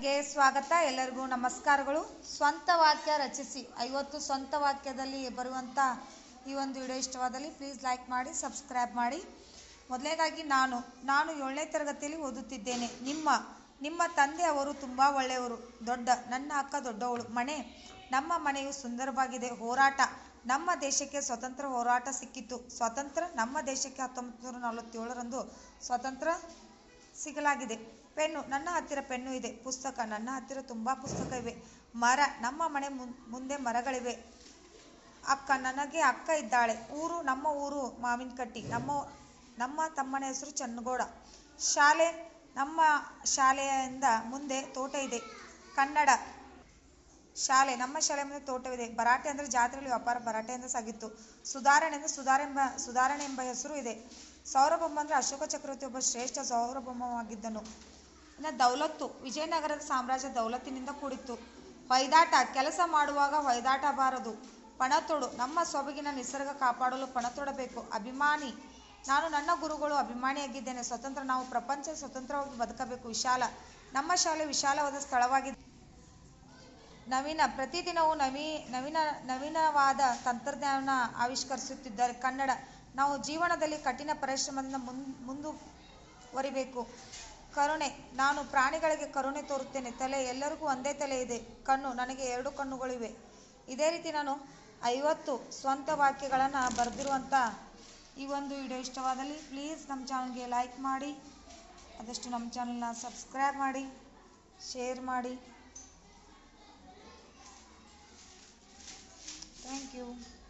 ಗೆ ಸ್ವಾಗತ. ಎಲ್ಲರಿಗೂ ನಮಸ್ಕಾರಗಳು. ಸ್ವಂತ ವಾಕ್ಯ ರಚಿಸಿ. ಐವತ್ತು ಸ್ವಂತ ವಾಕ್ಯದಲ್ಲಿ ಬರುವಂಥ ಈ ಒಂದು ವಿಡಿಯೋ ಇಷ್ಟವಾದಲ್ಲಿ ಪ್ಲೀಸ್ ಲೈಕ್ ಮಾಡಿ ಸಬ್ಸ್ಕ್ರೈಬ್ ಮಾಡಿ. ಮೊದಲನೇದಾಗಿ ನಾನು. ನಾನು ಏಳನೇ ತರಗತಿಯಲ್ಲಿ ಓದುತ್ತಿದ್ದೇನೆ. ನಿಮ್ಮ ನಿಮ್ಮ ತಂದೆ ಅವರು ತುಂಬ ಒಳ್ಳೆಯವರು. ದೊಡ್ಡ, ನನ್ನ ಅಕ್ಕ ದೊಡ್ಡವಳು. ಮನೆ, ನಮ್ಮ ಮನೆಯು ಸುಂದರವಾಗಿದೆ. ಹೋರಾಟ. ನಮ್ಮ ದೇಶಕ್ಕೆ ಸ್ವತಂತ್ರ ಹೋರಾಟ ಸಿಕ್ಕಿತು. ಸ್ವತಂತ್ರ ನಮ್ಮ ದೇಶಕ್ಕೆ ಹತ್ತೊಂಬತ್ತು ನೂರ ನಲವತ್ತೇಳರಂದು ಸ್ವಾತಂತ್ರ್ಯ ಸಿಗಲಾಗಿದೆ. ಪೆನ್ನು, ನನ್ನ ಹತ್ತಿರ ಪೆನ್ನು ಇದೆ. ಪುಸ್ತಕ, ನನ್ನ ಹತ್ತಿರ ತುಂಬ ಪುಸ್ತಕ ಇವೆ. ಮರ, ನಮ್ಮ ಮನೆ ಮುಂದೆ ಮರಗಳಿವೆ. ಅಕ್ಕ, ನನಗೆ ಅಕ್ಕ ಇದ್ದಾಳೆ. ಊರು, ನಮ್ಮ ಊರು ಮಾವಿನಕಟ್ಟಿ. ನಮ್ಮ ನಮ್ಮ ತಮ್ಮನ ಹೆಸರು ಚನ್ನಗೋಡ. ಶಾಲೆ, ನಮ್ಮ ಶಾಲೆಯಿಂದ ಮುಂದೆ ತೋಟ ಇದೆ. ಕನ್ನಡ ಶಾಲೆ, ನಮ್ಮ ಶಾಲೆ ಮುಂದೆ ತೋಟವಿದೆ. ಭರಾಟೆ ಅಂದ್ರೆ ಜಾತ್ರೆಯಲ್ಲಿ ವ್ಯಾಪಾರ ಭರಾಟೆಯಿಂದ ಸಾಗಿತ್ತು. ಸುಧಾರಣೆ ಅಂದರೆ ಸುಧಾರೆಂಬ, ಸುಧಾರಣೆ ಎಂಬ ಹೆಸರು ಇದೆ. ಸೌರಭೊಮ್ಮ ಅಂದ್ರೆ ಅಶೋಕ ಚಕ್ರವರ್ತಿ ಒಬ್ಬ ಶ್ರೇಷ್ಠ ಸೌರಭೊಮ್ಮವಾಗಿದ್ದನು ಇನ್ನು ದೌಲತ್ತು, ವಿಜಯನಗರದ ಸಾಮ್ರಾಜ್ಯ ದೌಲತ್ತಿನಿಂದ ಕೂಡಿತ್ತು. ಹೊಯ್ದಾಟ, ಕೆಲಸ ಮಾಡುವಾಗ ಹೊಯ್ದಾಟ ಬಾರದು. ಪಣತೊಡು ನಮ್ಮ ಸೊಬಗಿನ ನಿಸರ್ಗ ಕಾಪಾಡಲು ಪಣತೊಡಬೇಕು ಅಭಿಮಾನಿ, ನಾನು ನನ್ನ ಗುರುಗಳು ಅಭಿಮಾನಿಯಾಗಿದ್ದೇನೆ. ಸ್ವತಂತ್ರ, ನಾವು ಪ್ರಪಂಚ ಸ್ವತಂತ್ರವಾಗಿ ಬದುಕಬೇಕು. ವಿಶಾಲ, ನಮ್ಮ ಶಾಲೆ ವಿಶಾಲವಾದ ಸ್ಥಳವಾಗಿದೆ. ನವೀನ, ಪ್ರತಿದಿನವೂ ನವೀ, ನವೀನ, ನವೀನವಾದ ತಂತ್ರಜ್ಞಾನ ಆವಿಷ್ಕರಿಸುತ್ತಿದ್ದಾರೆ ಕನ್ನಡ. ನಾವು ಜೀವನದಲ್ಲಿ ಕಠಿಣ ಪರಿಶ್ರಮದಿಂದ ಮುನ್, ಮುಂದುವರಿಬೇಕು. ಕರುಣೆ, ನಾನು ಪ್ರಾಣಿಗಳಿಗೆ ಕರುಣೆ ತೋರುತ್ತೇನೆ. ತಲೆ ಎಲ್ಲರಿಗೂ ಒಂದೇ ತಲೆ ಇದೆ. ಕಣ್ಣು, ನನಗೆ ಎರಡು ಕಣ್ಣುಗಳಿವೆ. ಇದೇ ರೀತಿ ನಾನು ಐವತ್ತು ಸ್ವಂತ ವಾಕ್ಯಗಳನ್ನು ಬರೆದಿರುವಂಥ ಈ ಒಂದು ವಿಡಿಯೋ ಇಷ್ಟವಾದಲ್ಲಿ ಪ್ಲೀಸ್ ನಮ್ಮ ಚಾನಲ್ಗೆ ಲೈಕ್ ಮಾಡಿ, ಆದಷ್ಟು ನಮ್ಮ ಚಾನಲ್ನ ಸಬ್ಸ್ಕ್ರೈಬ್ ಮಾಡಿ, ಶೇರ್ ಮಾಡಿ. Thank you.